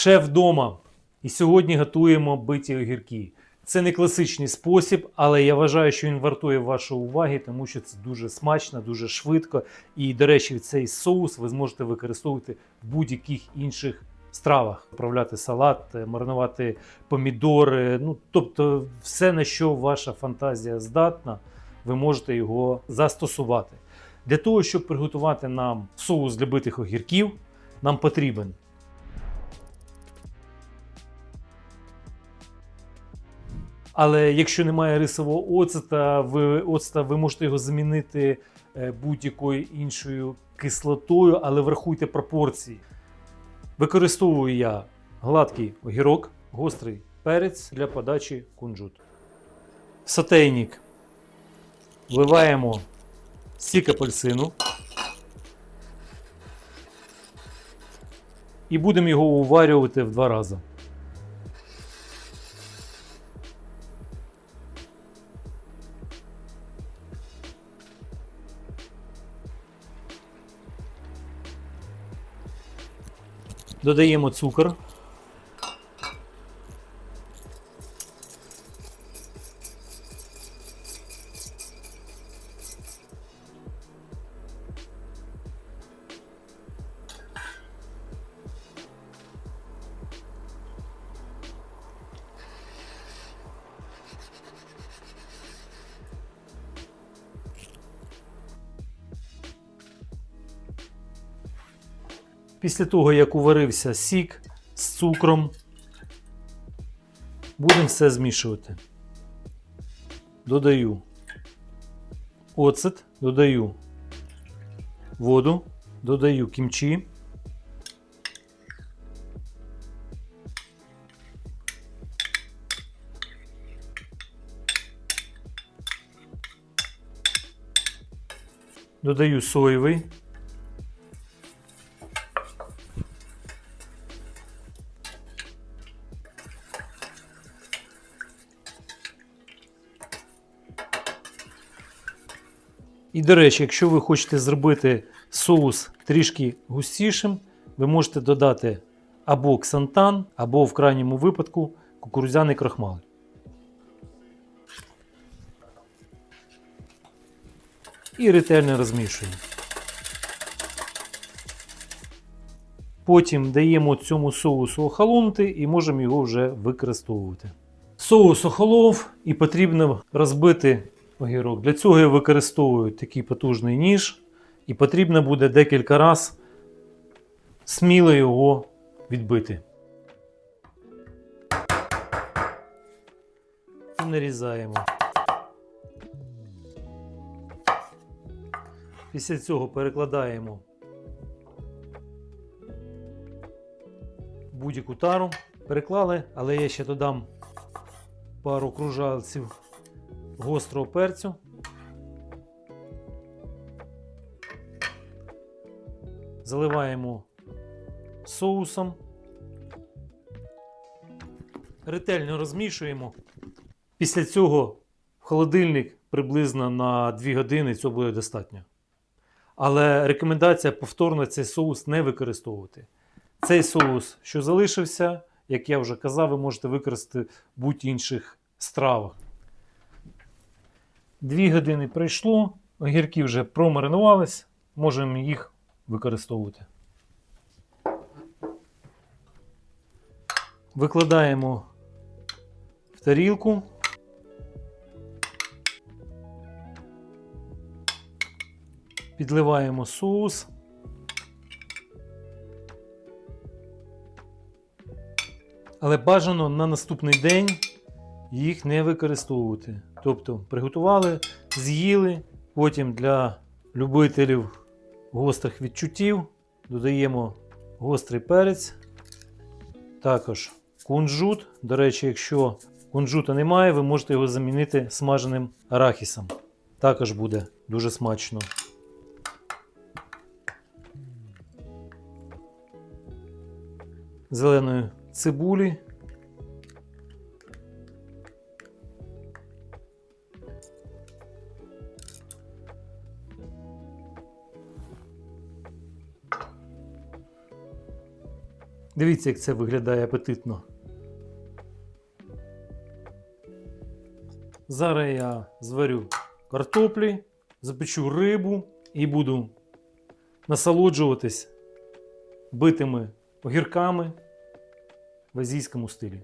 Шеф вдома. І сьогодні готуємо биті огірки. Це не класичний спосіб, але я вважаю, що він вартує вашої уваги, тому що це дуже смачно, дуже швидко. І, до речі, цей соус ви зможете використовувати в будь-яких інших стравах. Вправляти салат, е, маринувати помідори. Ну, тобто, все, на що ваша фантазія здатна, ви можете його застосувати. Для того, щоб приготувати нам соус для битих огірків, нам потрібен Але якщо немає рисового оцета, ви, оцета, ви можете його замінити е, будь-якою іншою кислотою, але врахуйте пропорції. Використовую я гладкий огірок, гострий перець для подачі кунжуту. В сотейник вливаємо сік апельсину і будемо його уварювати в два рази. Додаємо цукор. Після того, як уварився сік з цукром, будемо все змішувати. Додаю оцет, додаю воду, додаю кімчі. Додаю соєвий. І, до речі, якщо ви хочете зробити соус трішки густішим, ви можете додати або ксантан, або в крайньому випадку кукурудзяний крахмал. І ретельно розмішуємо. Потім даємо цьому соусу охолонути і можемо його вже використовувати. Соус охолов і потрібно розбити огірок. Для цього я використовую такий потужний ніж, і потрібно буде декілька разів сміло його відбити. І нарізаємо. Після цього перекладаємо будь-яку тару. Переклали, але я ще додам пару кружальців гострого перцю. Заливаємо соусом. Ретельно розмішуємо. Після цього в холодильник приблизно на 2 години цього буде достатньо. Але рекомендація повторно цей соус не використовувати. Цей соус, що залишився, як я вже казав, ви можете використати в будь-інших стравах. Дві години пройшло, огірки вже промаринувались, можемо їх використовувати. Викладаємо в тарілку. Підливаємо соус. Але бажано на наступний день їх не використовувати. Тобто приготували, з'їли, потім для любителів гострих відчуттів додаємо гострий перець, також кунжут. До речі, якщо кунжута немає, ви можете його замінити смаженим арахісом. Також буде дуже смачно. Зеленої цибулі. Дивіться, як це виглядає апетитно. Зараз я зварю картоплі, запечу рибу і буду насолоджуватись битими огірками в азійському стилі.